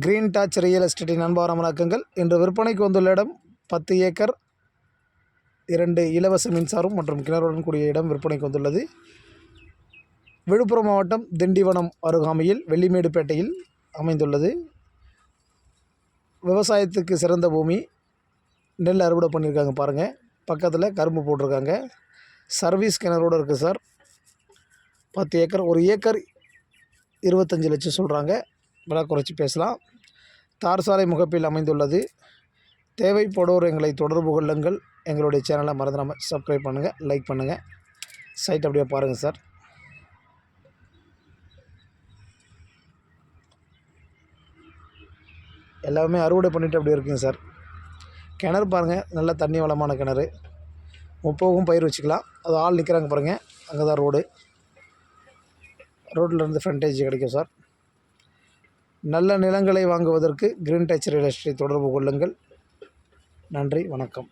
Green touch real எஸ்டேட்டின் அன்பான வணக்கங்கள். இன்று விற்பனைக்கு வந்துள்ள இடம் பத்து ஏக்கர் இரண்டு இலவச மின்சாரம் மற்றும் கிணறுடன் கூடிய இடம் விற்பனைக்கு வந்துள்ளது. விழுப்புரம் மாவட்டம் திண்டிவனம் அருகாமையில் வெள்ளிமேடுப்பேட்டையில் அமைந்துள்ளது. விவசாயத்துக்கு சிறந்த பூமி. நெல் அறுவடை பண்ணியிருக்காங்க பாருங்கள் பக்கத்தில் கரும்பு போட்டிருக்காங்க. சர்வீஸ் கிணறோடு இருக்குது சார். பத்து ஏக்கர் ஒரு ஏக்கர் இருபத்தஞ்சி லட்சம் சொல்கிறாங்க விலை குறைச்சி பேசலாம். தார் சாலை முகப்பில் அமைந்துள்ளது. தேவைப்படுவோர் எங்களை தொடர்பு கொள்ளுங்கள். எங்களுடைய சேனலை மறந்துடாமல் சப்ஸ்கிரைப் பண்ணுங்கள் லைக் பண்ணுங்கள் சைட் அப்படியே பாருங்கள் சார் எல்லாமே அறுவடை பண்ணிவிட்டு அப்படியே இருக்குங்க சார் கிணறு பாருங்கள் நல்ல தண்ணி வளமான கிணறு. முப்போகம் பயிர் வச்சுக்கலாம். அது ஆள் நிற்கிறாங்க பாருங்கள் அங்கே தான் ரோடு ரோட்டில் இருந்து ஃப்ரண்டேஜ் கிடைக்கும் சார் நல்ல நிலங்களை வாங்குவதற்கு கிரீன் டச் ரியல் எஸ்டேட் தொடர்பு கொள்ளுங்கள். நன்றி வணக்கம்.